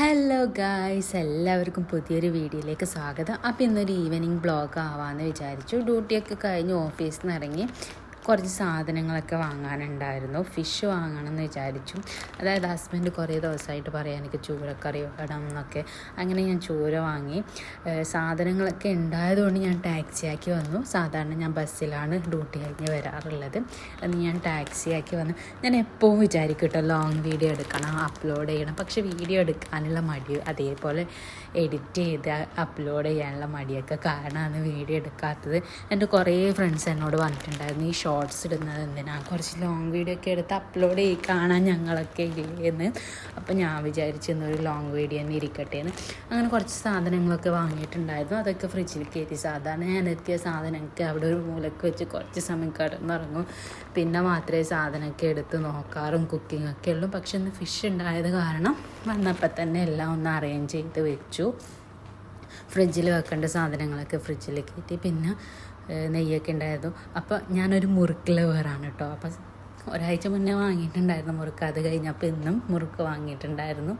Hello guys എല്ലാവർക്കും പുതിയൊരു വീഡിയോയിലേക്ക് സ്വാഗതം. അപ്പോൾ ഇന്നൊരു ഈവനിങ് ബ്ലോഗ് ആവാമെന്ന് വിചാരിച്ചു. ഡ്യൂട്ടിയൊക്കെ കഴിഞ്ഞ് ഓഫീസിൽ നിന്ന് ഇറങ്ങി. കുറച്ച് സാധനങ്ങളൊക്കെ വാങ്ങാനുണ്ടായിരുന്നു. ഫിഷ് വാങ്ങണം എന്ന് വിചാരിച്ചു. അതായത് ഹസ്ബൻഡ് കുറേ ദിവസമായിട്ട് പറയാം എനിക്ക് ചൂരക്കറി വേണം എന്നൊക്കെ. അങ്ങനെ ഞാൻ ചൂര വാങ്ങി. സാധനങ്ങളൊക്കെ ഉണ്ടായതുകൊണ്ട് ഞാൻ ടാക്സി ആക്കി വന്നു. സാധാരണ ഞാൻ ബസ്സിലാണ് ഡ്യൂട്ടി കഴിഞ്ഞ് വരാറുള്ളത്. അന്ന് ഞാൻ ടാക്സി ആക്കി വന്നു ഞാൻ എപ്പോഴും വിചാരിക്കും കേട്ടോ ലോങ് വീഡിയോ എടുക്കണം അപ്ലോഡ് ചെയ്യണം. പക്ഷേ വീഡിയോ എടുക്കാനുള്ള മടി അതേപോലെ എഡിറ്റ് ചെയ്ത് അപ്ലോഡ് ചെയ്യാനുള്ള മടിയൊക്കെ കാരണമാണ് വീഡിയോ എടുക്കാത്തത്. എന്റെ കുറേ ഫ്രണ്ട്സ് എന്നോട് പറഞ്ഞിട്ടുണ്ടായിരുന്നു ഈ ഷോർട്സ് ഇടുന്നത് എന്തിനാണ് കുറച്ച് ലോങ് വീഡിയോ ഒക്കെ എടുത്ത് അപ്ലോഡ് ചെയ്ത് കാണാൻ ഞങ്ങളൊക്കെ ഇല്ലേന്ന്. അപ്പോൾ ഞാൻ വിചാരിച്ചു ഇന്നൊരു ലോങ് വീഡിയോ തന്നെ ഇരിക്കട്ടെ എന്ന്. അങ്ങനെ കുറച്ച് സാധനങ്ങളൊക്കെ വാങ്ങിയിട്ടുണ്ടായിരുന്നു. അതൊക്കെ ഫ്രിഡ്ജിൽ കയറ്റി. സാധാരണ ഞാൻ എത്തിയ സാധനമൊക്കെ അവിടെ ഒരു മൂലക്ക് വെച്ച് കുറച്ച് സമയം കിടന്നിറങ്ങും. പിന്നെ മാത്രമേ സാധനമൊക്കെ എടുത്ത് നോക്കാറും കുക്കിംഗ് ഒക്കെ ഉള്ളൂ. പക്ഷെ ഇന്ന് ഫിഷ് ഉണ്ടായത് കാരണം വന്നപ്പോൾ തന്നെ എല്ലാം ഒന്ന് അറേഞ്ച് ചെയ്ത് വെച്ചു. ഫ്രിഡ്ജിൽ വെക്കേണ്ട സാധനങ്ങളൊക്കെ ഫ്രിഡ്ജിൽ കയറ്റി. പിന്നെ നെയ്യൊക്കെ ഉണ്ടായിരുന്നു. അപ്പോൾ ഞാനൊരു മുറുക്ക് ലവറാണ് കേട്ടോ അപ്പോൾ ഒരാഴ്ച മുന്നേ വാങ്ങിയിട്ടുണ്ടായിരുന്നു മുറുക്ക്. അത് കഴിഞ്ഞപ്പോൾ ഇന്നും മുറുക്ക് വാങ്ങിയിട്ടുണ്ടായിരുന്നു.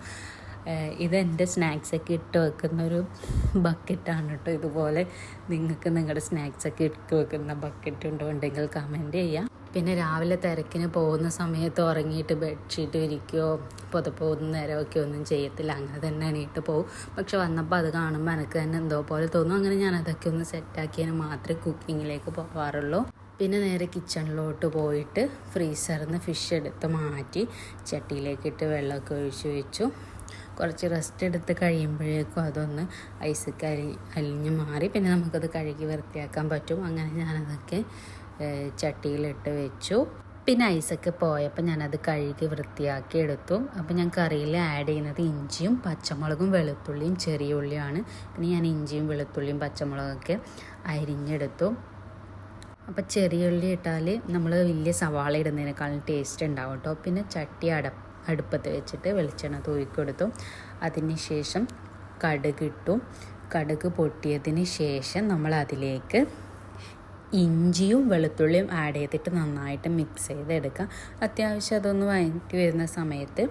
ഇതെന്റെ സ്നാക്സൊക്കെ ഇട്ട് വെക്കുന്ന ഒരു ബക്കറ്റാണ് കേട്ടോ ഇതുപോലെ നിങ്ങൾക്ക് നിങ്ങളുടെ സ്നാക്സൊക്കെ ഇട്ട് വെക്കുന്ന ബക്കറ്റ് ഉണ്ടോ ഉണ്ടെങ്കിൽ കമന്റ് ചെയ്യാം. പിന്നെ രാവിലെ തിരക്കിന് പോകുന്ന സമയത്ത് ഉറങ്ങിയിട്ട് ബെഡ്ഷീറ്റ് വിരിക്കുകയോ പുതപ്പ് നേരമൊക്കെ ഒന്നും ചെയ്യത്തില്ല. അങ്ങനെ തന്നെ എണീട്ട് പോകും പക്ഷെ വന്നപ്പോൾ അത് കാണുമ്പോൾ എനിക്ക് തന്നെ എന്തോ പോലെ തോന്നും. അങ്ങനെ ഞാൻ അതൊക്കെ ഒന്ന് സെറ്റാക്കിയതിന് മാത്രമേ കുക്കിങ്ങിലേക്ക് പോകാറുള്ളൂ പിന്നെ നേരെ കിച്ചണിലോട്ട് പോയിട്ട് ഫ്രീസറിൽ നിന്ന് ഫിഷ് എടുത്ത് മാറ്റി ചട്ടിയിലേക്കിട്ട് വെള്ളമൊക്കെ ഒഴിച്ചു വെച്ചു. കുറച്ച് റെസ്റ്റ് എടുത്ത് കഴിയുമ്പോഴേക്കും അതൊന്ന് ഐസ് കരി അലിഞ്ഞ് മാറി. പിന്നെ നമുക്കത് കഴുകി വൃത്തിയാക്കാൻ പറ്റും. അങ്ങനെ ഞാനതൊക്കെ ചട്ടിയിലിട്ട് വെച്ചു. പിന്നെ ഐസൊക്കെ പോയപ്പോൾ ഞാനത് കഴുകി വൃത്തിയാക്കി എടുത്തു. അപ്പോൾ ഞാൻ കറിയിൽ ആഡ് ചെയ്യുന്നത് ഇഞ്ചിയും പച്ചമുളകും വെളുത്തുള്ളിയും ചെറിയ ഉള്ളിയാണ് പിന്നെ ഞാൻ ഇഞ്ചിയും വെളുത്തുള്ളിയും പച്ചമുളകൊക്കെ അരിഞ്ഞെടുത്തു. അപ്പോൾ ചെറിയ ഉള്ളി ഇട്ടാൽ നമ്മൾ വലിയ സവാള ഇടുന്നതിനേക്കാളും ടേസ്റ്റ് ഉണ്ടാവും കേട്ടോ. പിന്നെ ചട്ടി അട അടുപ്പത്ത് വെച്ചിട്ട് വെളിച്ചെണ്ണ തൂക്കിക്കൊടുത്തു അതിന് ശേഷം കടുക് ഇട്ടു. കടുക് പൊട്ടിയതിന് ശേഷം നമ്മൾ അതിലേക്ക് ഇഞ്ചിയും വെളുത്തുള്ളിയും ആഡ് ചെയ്തിട്ട് നന്നായിട്ട് മിക്സ് ചെയ്തെടുക്കുക അത്യാവശ്യം അതൊന്ന് വഴറ്റി വരുന്ന സമയത്ത്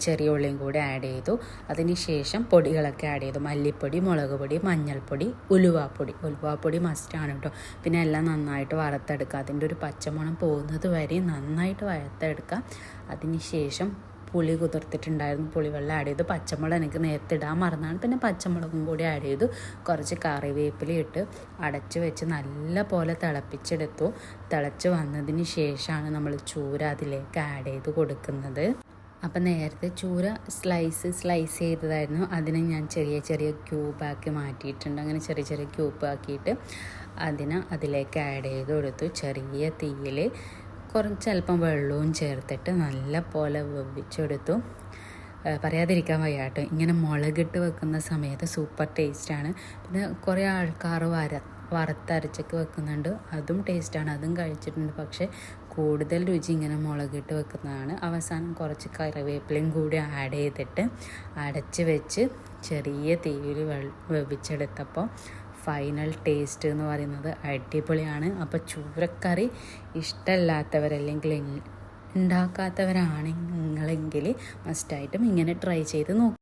ചെറിയ ഉള്ളിയും കൂടി ആഡ് ചെയ്തു. അതിന് ശേഷം പൊടികളൊക്കെ ആഡ് ചെയ്തു. മല്ലിപ്പൊടി മുളക് പൊടി മഞ്ഞൾപ്പൊടി ഉലുവാപ്പൊടി. ഉലുവാപ്പൊടി മസ്റ്റാണ് കേട്ടോ പിന്നെ എല്ലാം നന്നായിട്ട് വറുത്തെടുക്കുക. അതിന്റെ ഒരു പച്ചമണം പോകുന്നത് വരെ നന്നായിട്ട് വറുത്തെടുക്കുക. അതിന് ശേഷം പുളി കുതിർത്തിട്ടുണ്ടായിരുന്നു. പുളിവെള്ളം ആഡ് ചെയ്തു. പച്ചമുളക് എനിക്ക് നേരത്തെ ഇടാൻ മറന്നാണ്. പിന്നെ പച്ചമുളകും കൂടി ആഡ് ചെയ്തു. കുറച്ച് കറിവേപ്പില ഇട്ട് അടച്ചു വെച്ച് നല്ല പോലെ തിളപ്പിച്ചെടുത്തു. തിളച്ച് വന്നതിന് ശേഷമാണ് നമ്മൾ ചൂര അതിലേക്ക് ആഡ് ചെയ്ത് കൊടുക്കുന്നത്. അപ്പം നേരത്തെ ചൂര സ്ലൈസ് സ്ലൈസ് ചെയ്തതായിരുന്നു. അതിനെ ഞാൻ ചെറിയ ചെറിയ ക്യൂബാക്കി മാറ്റിയിട്ടുണ്ട്. അങ്ങനെ ചെറിയ ചെറിയ ക്യൂബാക്കിയിട്ട് അതിനെ അതിലേക്ക് ആഡ് ചെയ്ത് കൊടുത്തു. ചെറിയ തീയിൽ കുറച്ച് അല്പം വെള്ളവും ചേർത്തിട്ട് നല്ല പോലെ വെവിച്ചെടുത്തു. ഏഹ് പറയാതിരിക്കാൻ വയ്യാട്ടോ ഇങ്ങനെ മുളകിട്ട് വെക്കുന്ന സമയത്ത് സൂപ്പർ ടേസ്റ്റാണ് പിന്നെ കുറേ ആൾക്കാർ വര വറുത്തരച്ചൊക്കെ വെക്കുന്നുണ്ട്. അതും ടേസ്റ്റാണ് അതും കഴിച്ചിട്ടുണ്ട്. പക്ഷേ കൂടുതൽ രുചി ഇങ്ങനെ മുളകിട്ട് വെക്കുന്നതാണ്. അവസാനം കുറച്ച് കറിവേപ്പിലയും കൂടി ആഡ് ചെയ്തിട്ട് അടച്ച് വെച്ച് ചെറിയ തീയിൽ വെൾ വെവിച്ചെടുത്തപ്പോൾ ഫൈനൽ ടേസ്റ്റ് എന്ന് പറയുന്നത് അടിപൊളിയാണ്. അപ്പോൾ ചൂരക്കറി ഇഷ്ടമല്ലാത്തവരല്ലെങ്കിൽ ഉണ്ടാക്കാത്തവരാണെങ്കിലെങ്കിൽ മസ്റ്റായിട്ടും ഇങ്ങനെ ട്രൈ ചെയ്ത് നോക്കും.